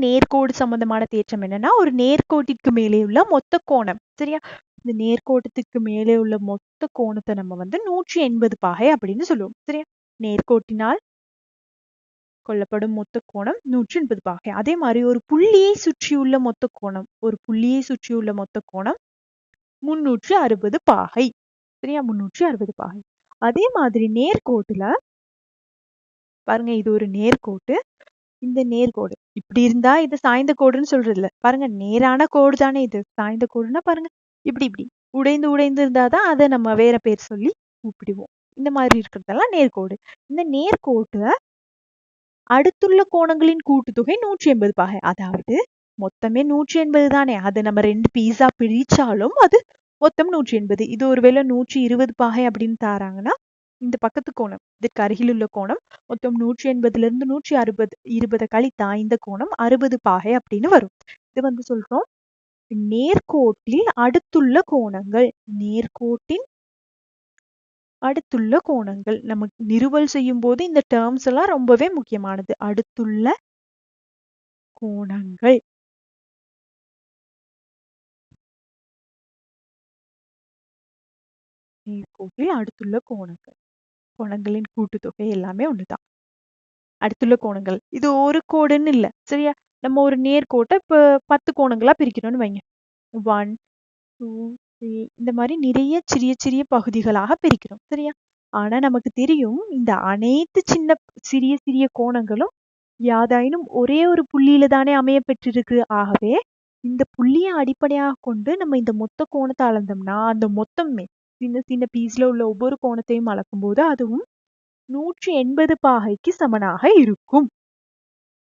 நேர்கோடு சம்பந்தமான தேற்றம் என்னன்னா ஒரு நேர்கோட்டிற்கு மேலே உள்ள மொத்த கோணம். சரியா? இந்த நேர்கோட்டத்துக்கு மேலே உள்ள மொத்த கோணத்தை நம்ம வந்து நூற்றி எண்பது பாகை அப்படின்னு சொல்லுவோம். சரியா? நேர்கோட்டினால் கொள்ளப்படும் மொத்த கோணம் நூற்றி எண்பது பாகை. அதே மாதிரி ஒரு புள்ளியை சுற்றியுள்ள மொத்த கோணம் ஒரு புள்ளியை சுற்றியுள்ள மொத்த கோணம் முன்னூற்றி அறுபது பாகை. சரியா? முன்னூற்றி அறுபது பாகை. அதே மாதிரி நேர்கோட்டுல பாருங்க இது ஒரு நேர்கோட்டு. இந்த நேர்கோடு இப்படி இருந்தா இது சாய்ந்த கோடுன்னு சொல்றது இல்ல பாருங்க நேரான கோடு தானே இது. சாய்ந்த கோடுன்னா பாருங்க இப்படி இப்படி. உடைந்து உடைந்து இருந்தாதான் அதை நம்ம வேற பேர் சொல்லி கூப்பிடுவோம். இந்த மாதிரி இருக்கிறதெல்லாம் நேர்கோடு இந்த நேர்கோட்டுல அடுத்துள்ள கோணங்களின் கூட்டுத்தொகை நூற்றி எண்பது பாகை. அதாவது மொத்தமே நூற்றி எண்பது தானே. அதை நம்ம ரெண்டு பீஸா பிரிச்சாலும் அது மொத்தம் நூற்றி எண்பது. இது ஒருவேளை நூற்றி இருபது பாகை அப்படின்னு தாராங்கன்னா இந்த பக்கத்து கோணம் இதற்கு அருகிலுள்ள கோணம் மொத்தம் நூற்றி எண்பதுல இருந்து நூற்றி அறுபது இருபதை கழித்தா இந்த கோணம் அறுபது பாகை அப்படின்னு வரும். இது வந்து சொல்றோம். நேர்கோட்டில் அடுத்துள்ள கோணங்கள் நேர்கோட்டின் அடுத்துள்ள கோணங்கள். நமக்கு நிறுவல் செய்யும் போது இந்த டேர்ம்ஸ் எல்லாம் ரொம்பவே முக்கியமானது. அடுத்துள்ள கோணங்கள். நேர்கோட்டில் அடுத்துள்ள கோணங்கள். கோணங்களின் கூட்டுத்தொகை எல்லாமே ஒண்ணுதான். அடுத்துள்ள கோணங்கள். இது ஒரு கோடுன்னு இல்ல. சரியா? நம்ம ஒரு நேர்கோட்டை இப்ப பத்து கோணங்களா பிரிக்கணும்னு வைங்க. ஒன் டூ த்ரீ இந்த மாதிரி நிறைய சிறிய சிறிய பகுதிகளாக பிரிக்கிறோம். சரியா? ஆனா நமக்கு தெரியும் இந்த அனைத்து சின்ன சிறிய சிறிய கோணங்களும் யாதாயினும் ஒரே ஒரு புள்ளியில தானே அமைய பெற்றிருக்கு. ஆகவே இந்த புள்ளியை அடிப்படையாக கொண்டு நம்ம இந்த மொத்த கோணத்தை அளந்தோம்னா அந்த மொத்தமே சின்ன சின்ன பீஸ்ல உள்ள ஒவ்வொரு கோணத்தையும் அளக்கும் போது அதுவும் நூற்றி எண்பது பாகைக்கு சமனாக இருக்கும்.